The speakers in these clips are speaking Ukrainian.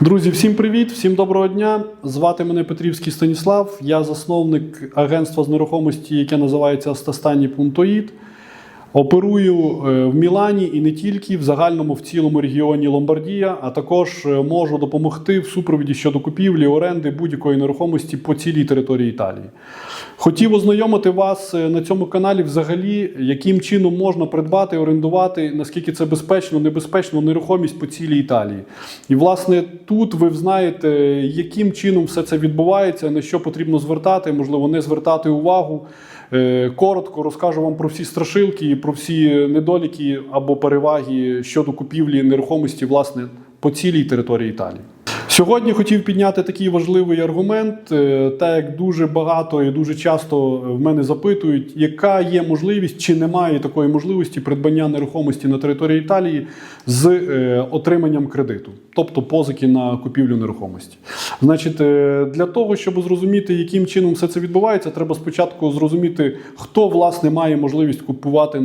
Друзі, всім привіт, всім доброго дня. Звати мене Петрівський Станіслав. Я засновник агентства з нерухомості, яке називається Астастані.ІД. Оперую е, в Мілані і не тільки в загальному в цілому регіоні Ломбардія, а також е, можу допомогти в супровіді щодо купівлі, оренди будь-якої нерухомості по цілій території Італії. Хотів ознайомити вас е, на цьому каналі взагалі, яким чином можна придбати, орендувати, наскільки це безпечно, небезпечно нерухомість по цілій Італії. І власне тут ви знаєте, яким чином все це відбувається, на що потрібно звертати, можливо, не звертати увагу. Е, Коротко розкажу вам про всі страшилки і про всі недоліки або переваги щодо купівлі нерухомості власне по цілій території Італії. Сьогодні хотів підняти такий важливий аргумент, е, так як дуже багато і дуже часто в мене запитують, яка є можливість чи немає такої можливості придбання нерухомості на території Італії з е, отриманням кредиту, тобто позики на купівлю нерухомості. Значить, е, для того, щоб зрозуміти, яким чином все це відбувається, треба спочатку зрозуміти, хто власне має можливість купувати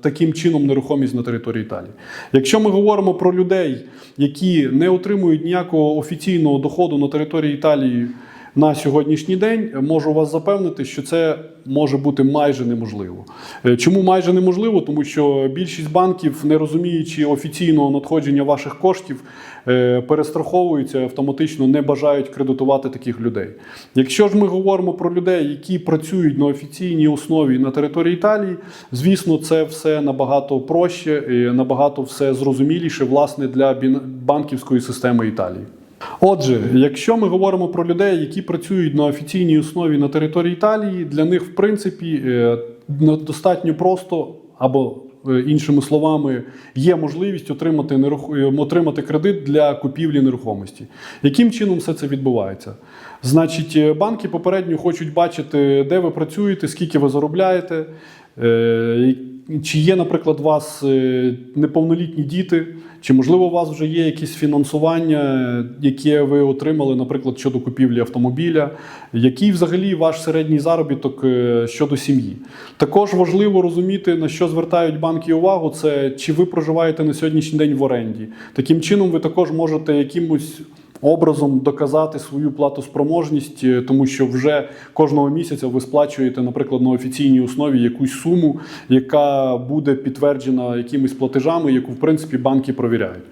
таким чином нерухомість на території Італії. Якщо ми говоримо про людей, які не отримують ніякого офіційного доходу на території Італії на сьогоднішній день, можу вас запевнити, що це може бути майже неможливо. Е, Чому майже неможливо? Тому що більшість банків, не розуміючи офіційного надходження ваших коштів, е, перестраховуються автоматично, не бажають кредитувати таких людей. Якщо ж ми говоримо про людей, які працюють на офіційній основі на території Італії, звісно, це все набагато проще, набагато все зрозуміліше власне для банківської системи Італії. Отже, якщо ми говоримо про людей, які працюють на офіційній основі на території Італії, для них, в принципі, е, достатньо просто або е, іншими словами, є можливість отримати неруху- е, отримати кредит для купівлі нерухомості. Яким чином все це відбувається? Значить, банки попередньо хочуть бачити, де ви працюєте, скільки ви заробляєте. Чи є, наприклад, у вас е, неповнолітні діти, чи можливо у вас вже є якесь фінансування, яке ви отримали, наприклад, щодо купівлі автомобіля, який взагалі ваш середній заробіток е, щодо сім'ї? Також важливо розуміти, на що звертають банки увагу, це чи ви проживаєте на сьогоднішній день в оренді. Таким чином, ви також можете якимось образом доказати свою платоспроможність, е, тому що вже кожного місяця ви сплачуєте, наприклад, на офіційній основі якусь суму, яка буде підтверджена якимись платежами, яку в принципі банки провіряють.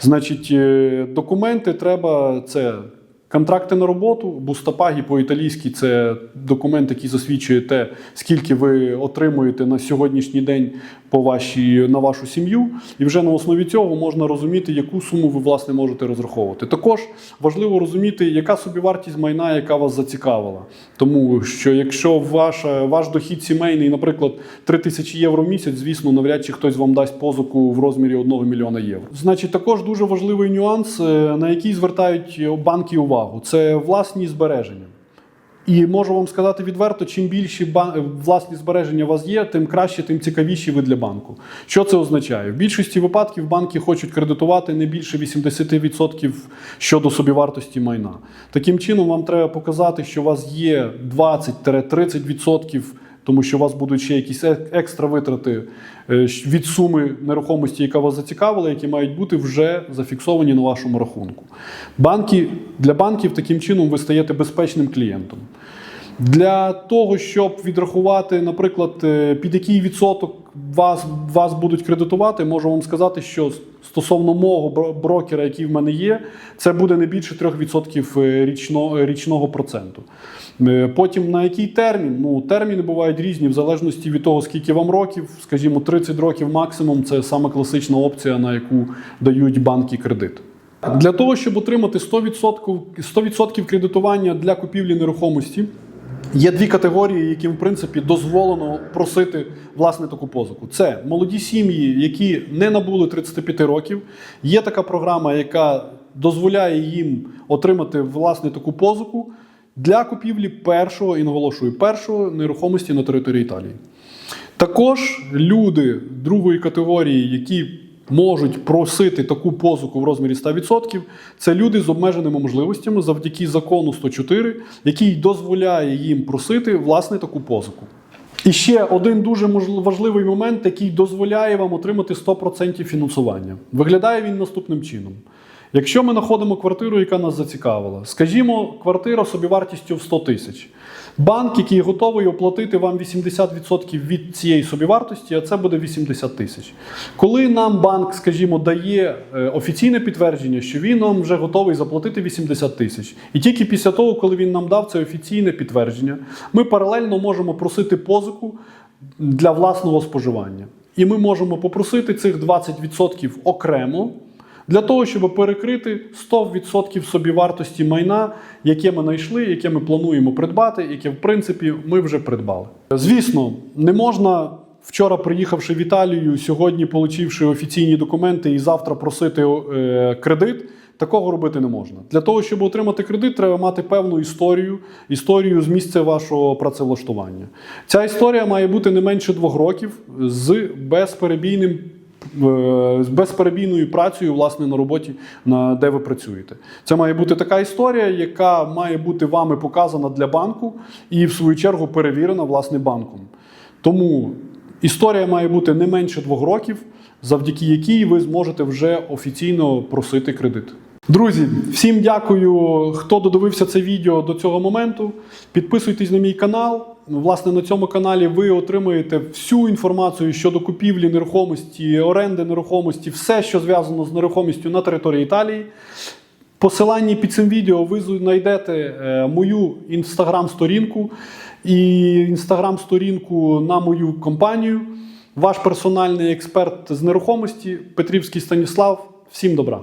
Значить, е, документи треба це. Контракти на роботу, бустапагі по-італійськи це документ, який засвідчує те, скільки ви отримуєте на сьогоднішній день по вашій, на вашу сім'ю. І вже на основі цього можна розуміти, яку суму ви власне можете розраховувати. Також важливо розуміти, яка собівартість майна, яка вас зацікавила. Тому що якщо ваша, ваш дохід сімейний, наприклад, 3 тисячі євро в місяць, звісно, навряд чи хтось вам дасть позику в розмірі 1 мільйона євро. Значить, також дуже важливий нюанс, е, на який звертають банки увагу, це власні збереження. І можу вам сказати відверто, чим більші власні збереження у вас є, тим краще, тим цікавіші ви для банку. Що це означає? В більшості випадків банки хочуть кредитувати не більше 80% щодо собівартості майна. Таким чином, вам треба показати, що у вас є 20-30%. Тому що у вас будуть ще якісь екстра витрати е, від суми нерухомості, яка вас зацікавила, які мають бути вже зафіксовані на вашому рахунку. Банки, для банків таким чином ви стаєте безпечним клієнтом. Для того, щоб відрахувати, наприклад, е, під який відсоток вас, вас будуть кредитувати, можу вам сказати, що стосовно мого брокера, який в мене є, це буде не більше 3% річного, річного проценту. Е, Потім на який термін? Ну, терміни бувають різні, в залежності від того, скільки вам років, скажімо, 30 років максимум це саме класична опція, на яку дають банки кредит. Для того, щоб отримати 100%, 100% кредитування для купівлі нерухомості, Є дві категорії, яким в принципі дозволено просити власне таку позику. Це молоді сім'ї, які не набули 35 років. Є така програма, яка дозволяє їм отримати власне таку позику для купівлі першого і наголошую першого нерухомості на території Італії. Також люди другої категорії, які можуть просити таку позику в розмірі 100%, це люди з обмеженими можливостями завдяки закону 104, який дозволяє їм просити власне таку позику. І ще один дуже важливий момент, який дозволяє вам отримати 100% фінансування. Виглядає він наступним чином. Якщо ми знаходимо квартиру, яка нас зацікавила, скажімо, квартира собівартістю в 100 тисяч. Банк, який готовий оплатити вам 80% від цієї собівартості, а це буде 80 тисяч. Коли нам банк, скажімо, дає е, офіційне підтвердження, що він нам вже готовий заплатити 80 тисяч, і тільки після того, коли він нам дав це офіційне підтвердження, ми паралельно можемо просити позику для власного споживання. І ми можемо попросити цих 20% окремо для того, щоб перекрити 100% собівартості майна, яке ми знайшли, яке ми плануємо придбати, яке в принципі ми вже придбали. Звісно, не можна. Вчора, приїхавши в Італію, сьогодні, отримавши офіційні документи і завтра просити е, кредит, такого робити не можна. Для того, щоб отримати кредит, треба мати певну історію, історію з місця вашого працевлаштування. Ця історія має бути не менше двох років з безперебійним з безперебійною працею власне на роботі, на де ви працюєте. Це має бути така історія, яка має бути вами показана для банку і в свою чергу перевірена власне банком. Тому історія має бути не менше двох років, завдяки якій ви зможете вже офіційно просити кредит. Друзі, всім дякую, хто додивився це відео до цього моменту. Підписуйтесь на мій канал. Власне, на цьому каналі ви отримаєте всю інформацію щодо купівлі нерухомості, оренди нерухомості, все, що зв'язано з нерухомістю на території Італії. Посиланні під цим відео ви знайдете е, мою інстаграм-сторінку і інстаграм-сторінку на мою компанію. Ваш персональний експерт з нерухомості Петрівський Станіслав. Всім добра!